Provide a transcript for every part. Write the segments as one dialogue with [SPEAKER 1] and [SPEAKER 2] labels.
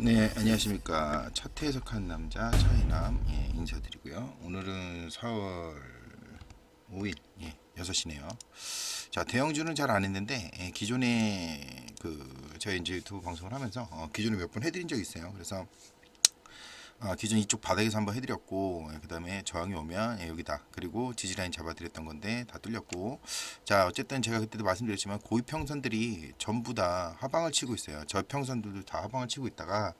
[SPEAKER 1] 네, 안녕하십니까. 차트 해석한 남자 차이남 예, 인사드리고요. 오늘은 4월 5일 예, 6시네요. 자, 대형주는 잘 안 했는데 예, 기존에 그 저희 이제 유튜브 방송을 하면서 어, 기존에 몇 번 해드린 적이 있어요. 그래서 아, 기존 이쪽 바닥에서 한번 해드렸고 그 다음에 저항이 오면 예, 여기다. 그리고 지지라인 잡아드렸던 건데 다 뚫렸고. 자 어쨌든 제가 그때도 말씀드렸지만 고위평선들이 전부 다 하방을 치고 있어요. 저평선들도 다 하방을 치고 있다가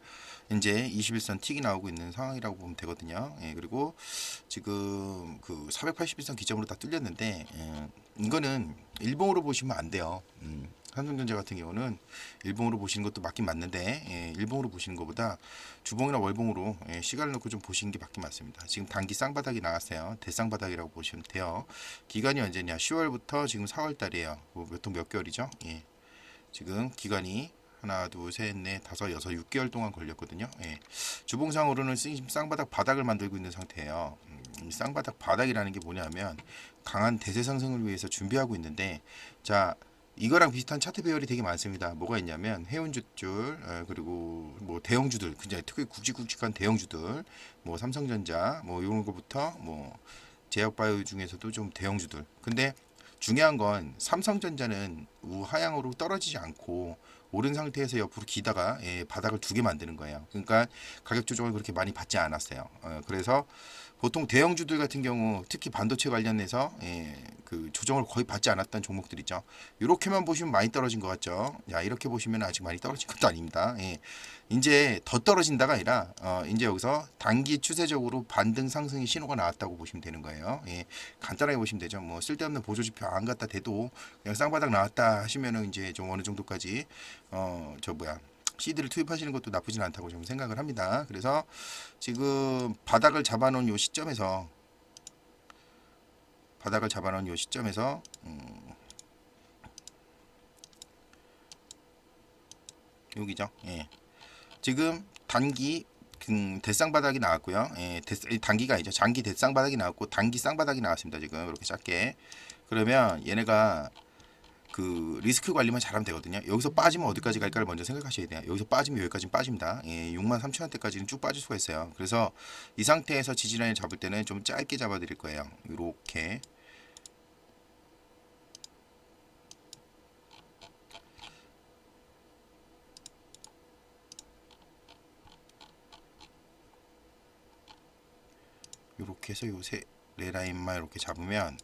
[SPEAKER 1] 이제 21선 틱이 나오고 있는 상황이라고 보면 되거든요. 예, 그리고 지금 그 481선 기점으로 다 뚫렸는데 예, 이거는 일봉으로 보시면 안 돼요. 음. 삼성전자 같은 경우는 일봉으로 보시는 것도 맞긴 맞는데 예, 일봉으로 보시는 것보다 주봉이나 월봉으로 예, 시간을 놓고 좀 보시는 게 맞긴 맞습니다. 지금 단기 쌍바닥이 나왔어요. 대쌍바닥이라고 보시면 돼요. 기간이 언제냐? 10월부터 지금 4월 달이에요. 뭐몇 개월이죠? 예. 지금 기간이 하나, 둘, 셋, 넷, 다섯, 여섯, 6개월 동안 걸렸거든요. 예. 주봉상으로는 쌍- 쌍바닥 바닥을 만들고 있는 상태예요. 음, 이 쌍바닥 바닥이라는 게 뭐냐면 강한 대세 상승을 위해서 준비하고 있는데 자 이거랑 비슷한 차트 배열이 되게 많습니다. 뭐가 있냐면 해운주줄 어, 그리고 뭐 대형주들 굉장히 특히 굵직굵직한 대형주들 뭐 삼성전자 뭐 이런 거부터 뭐 제약바이오 중에서도 좀 대형주들. 근데 중요한 건 삼성전자는 우하향으로 떨어지지 않고 오른 상태에서 옆으로 기다가 예, 바닥을 두 개 만드는 거예요. 그러니까 가격 조정을 그렇게 많이 받지 않았어요. 어, 그래서 보통 대형주들 같은 경우 특히 반도체 관련해서 예, 그 조정을 거의 받지 않았던 종목들 있죠. 이렇게만 보시면 많이 떨어진 것 같죠. 야 이렇게 보시면 아직 많이 떨어진 것도 아닙니다. 예. 이제 더 떨어진다가 아니라 어, 이제 여기서 단기 추세적으로 반등 상승의 신호가 나왔다고 보시면 되는 거예요. 예. 간단하게 보시면 되죠. 뭐 쓸데없는 보조지표 안 갖다 대도 그냥 쌍바닥 나왔다 하시면은 이제 좀 어느 정도까지 어 저 뭐야 시드를 투입하시는 것도 나쁘진 않다고 좀 생각을 합니다. 그래서 지금 바닥을 잡아놓은 요 시점에서 바닥을 잡아놓은 요 시점에서 음, 여기죠. 예. 지금 단기 그 대쌍 바닥이 나왔고요. 예, 대, 단기가 아니죠. 장기 대쌍 바닥이 나왔고 단기 쌍 바닥이 나왔습니다. 지금 이렇게 작게. 그러면 얘네가 그 리스크 관리만 잘하면 되거든요. 여기서 빠지면 어디까지 갈까를 먼저 생각하셔야 돼요. 여기서 빠지면 여기까지는 빠집니다. 예, 6만 3천 원대까지는 쭉 빠질 수가 있어요. 그래서 이 상태에서 지지라인 잡을 때는 좀 짧게 잡아 드릴 거예요. 이렇게 이렇게 해서 요새 레라인만 이렇게 잡으면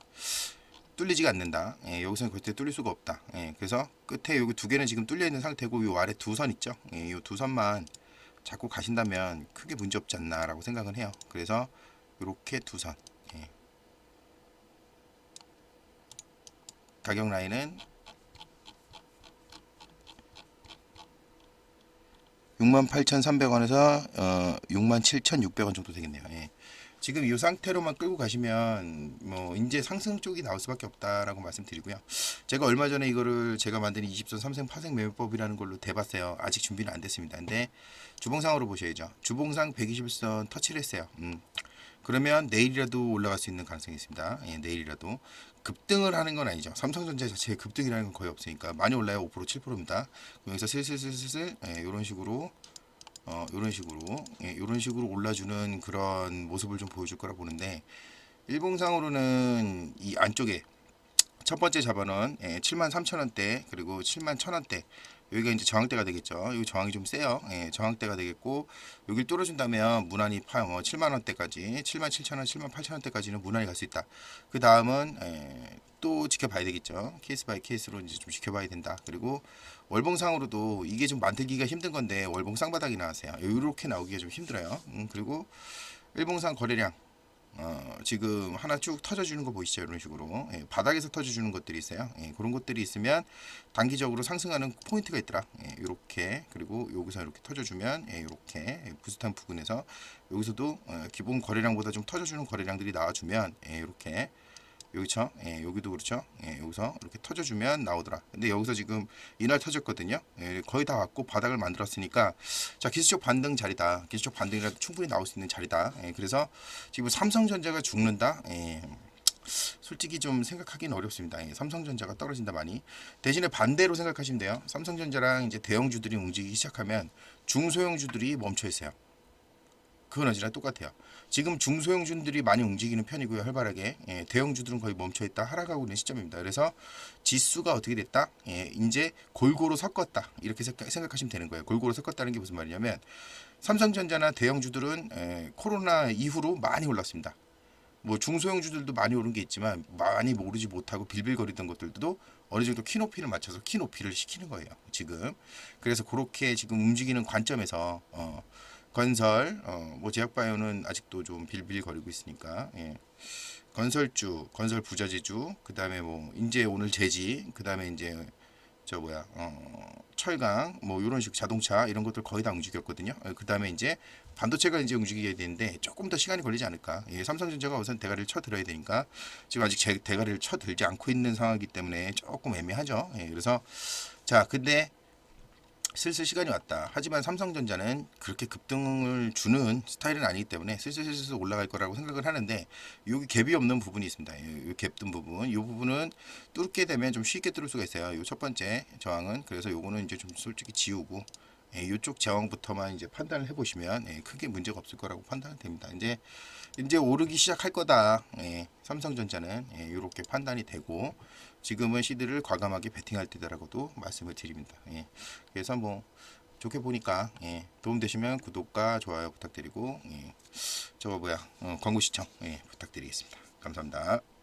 [SPEAKER 1] 뚫리지가 않는다. 예, 여기서는 절대 뚫릴 수가 없다. 예, 그래서 끝에 여기 두 개는 지금 뚫려 있는 상태고 요 아래 두 선 있죠. 예, 요두 선만 잡고 가신다면 크게 문제 없지 않나라고 생각은 해요. 그래서 이렇게 두 선. 예. 가격 라인은 68,300원에서 어, 67,600원 정도 되겠네요. 예. 지금 이 상태로만 끌고 가시면 뭐 이제 상승 쪽이 나올 수밖에 없다라고 말씀드리고요. 제가 얼마 전에 이거를 제가 만든 20선 3생 파생 매매법이라는 걸로 대봤어요. 아직 준비는 안 됐습니다. 근데 주봉상으로 보셔야죠. 주봉상 121선 터치를 했어요. 음. 그러면 내일이라도 올라갈 수 있는 가능성이 있습니다. 예, 내일이라도 급등을 하는 건 아니죠. 삼성전자 자체의 급등이라는 건 거의 없으니까 많이 올라요. 5% 7%입니다. 여기서 슬슬슬슬슬 예, 이런 식으로 어, 이런 식으로 예, 이런 식으로 올라주는 그런 모습을 좀 보여줄 거라 보는데 일봉상으로는 이 안쪽에 첫 번째 예, 7만 3천 원대 그리고 7만 1천 원대 여기가 이제 저항대가 되겠죠. 여기 저항이 좀 세요. 예, 저항대가 되겠고 여기를 뚫어준다면 무난히 파 어, 7만 원대까지 7만 7천 원, 7만 8천 원대까지는 무난히 갈 수 있다. 그 다음은 예, 또 지켜봐야 되겠죠. 케이스 바이 케이스로 이제 좀 지켜봐야 된다. 그리고 월봉상으로도 이게 좀 만들기가 힘든 건데 월봉 쌍바닥이 나왔어요. 이렇게 나오기가 좀 힘들어요. 음, 그리고 일봉상 거래량 어, 지금 하나 쭉 터져주는 거 보이시죠? 이런 식으로 예, 바닥에서 터져주는 것들이 있어요. 예, 그런 것들이 있으면 단기적으로 상승하는 포인트가 있더라. 예, 이렇게 그리고 여기서 이렇게 터져주면 예, 이렇게 비슷한 부분에서 여기서도 어, 기본 거래량보다 좀 터져주는 거래량들이 나와주면 예, 이렇게 여기죠. 예, 여기도 그렇죠. 예, 여기서 이렇게 터져주면 나오더라. 근데 여기서 지금 이날 터졌거든요. 예, 거의 다 왔고 바닥을 만들었으니까 자 기술적 반등 자리다. 기술적 반등이라도 충분히 나올 수 있는 자리다. 예, 그래서 지금 삼성전자가 죽는다. 예, 솔직히 좀 생각하기는 어렵습니다. 예, 삼성전자가 떨어진다 많이. 대신에 반대로 생각하시면 돼요. 삼성전자랑 이제 대형주들이 움직이기 시작하면 중소형주들이 멈춰 있어요. 그건 어지나 똑같아요. 지금 중소형주들이 많이 움직이는 편이고요. 활발하게. 예, 대형주들은 거의 멈춰 있다 하락하고 있는 시점입니다. 그래서 지수가 어떻게 됐다? 예, 이제 골고루 섞었다. 이렇게 생각- 생각하시면 되는 거예요. 골고루 섞었다는 게 무슨 말이냐면 삼성전자나 대형주들은 에, 코로나 이후로 많이 올랐습니다. 뭐 중소형주들도 많이 오른 게 있지만 많이 오르지 못하고 빌빌거리던 것들도 어느 정도 키높이를 맞춰서 키높이를 시키는 거예요. 지금 그래서 그렇게 지금 움직이는 관점에서 어, 건설, 어, 뭐 제약바이오는 아직도 좀 빌빌거리고 있으니까 예. 건설주, 건설 부자재주, 그 다음에 뭐 이제 오늘 제지, 그 다음에 이제 저 뭐야 어, 철강 뭐 이런 식 자동차 이런 것들 거의 다 움직였거든요. 그 다음에 이제 반도체가 이제 움직여야 되는데 조금 더 시간이 걸리지 않을까. 예, 삼성전자가 우선 대가리를 쳐 들어야 되니까 지금 아직 제 대가리를 쳐 들지 않고 있는 상황이기 때문에 조금 애매하죠. 예, 그래서 자 근데 슬슬 시간이 왔다. 하지만 삼성전자는 그렇게 급등을 주는 스타일은 아니기 때문에 슬슬슬슬 올라갈 거라고 생각을 하는데 여기 갭이 없는 부분이 있습니다. 이 갭든 부분, 이 부분은 뚫게 되면 좀 쉽게 뚫을 수가 있어요. 이 첫 번째 저항은 그래서 요거는 이제 좀 솔직히 지우고 예, 이쪽 저항부터만 이제 판단을 해보시면 예, 크게 문제가 없을 거라고 판단은 됩니다. 이제 이제 오르기 시작할 거다. 예, 삼성전자는 예, 이렇게 판단이 되고 지금은 시드를 과감하게 베팅할 때다라고도 말씀을 드립니다. 예, 그래서 뭐 좋게 보니까 예, 도움 되시면 구독과 좋아요 부탁드리고 예, 저거 뭐야 어, 광고 시청 예, 부탁드리겠습니다. 감사합니다.